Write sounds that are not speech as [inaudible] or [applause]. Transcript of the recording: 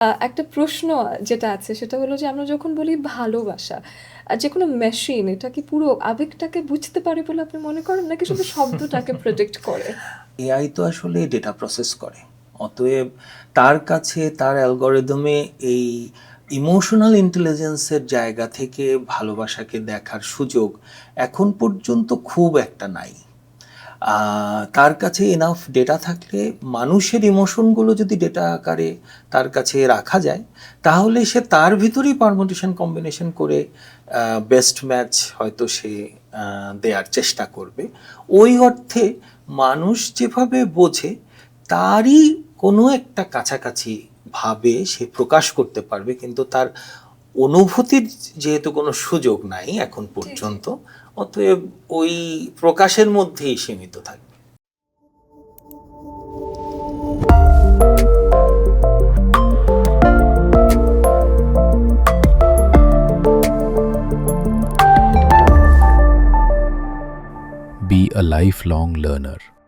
একটা প্রশ্ন যেটা আছে সেটা হলো যে আমরা যখন বলি ভালোবাসা, যে কোনো মেশিন এটা কি পুরো আবেগটাকে বুঝতে পারে বলে আপনি মনে করেন? নাকি শুধু [laughs] শব্দটাকে প্রেডিক্ট করে? এআই তো আসলে ডেটা প্রসেস করে। অতএব তার কাছে তার অ্যালগোরিদমে এই ইমোশনাল ইন্টেলিজেন্সের জায়গা থেকে ভালোবাসাকে দেখার সুযোগ এখন পর্যন্ত খুব একটা নাই। তার কাছে এনাফ ডেটা থাকলে মানুষের ইমোশনগুলো যদি ডেটা আকারে তার কাছে রাখা যায়, তাহলে সে তার ভিতরেই পারমুটেশন কম্বিনেশন করে বেস্ট ম্যাচ হয়তো সে আ দেয়ার চেষ্টা করবে। ওই অর্থে মানুষ যেভাবে বোঝে তারই কোনো একটা কাছাকাছি ভাবে সে প্রকাশ করতে পারবে। কিন্তু তার অনুভূতির যেহেতু কোনো সুযোগ নাই এখন। পর্যন্ত, অতএব ওই প্রকাশের মধ্যেই সীমিত থাকবে। Be a lifelong learner.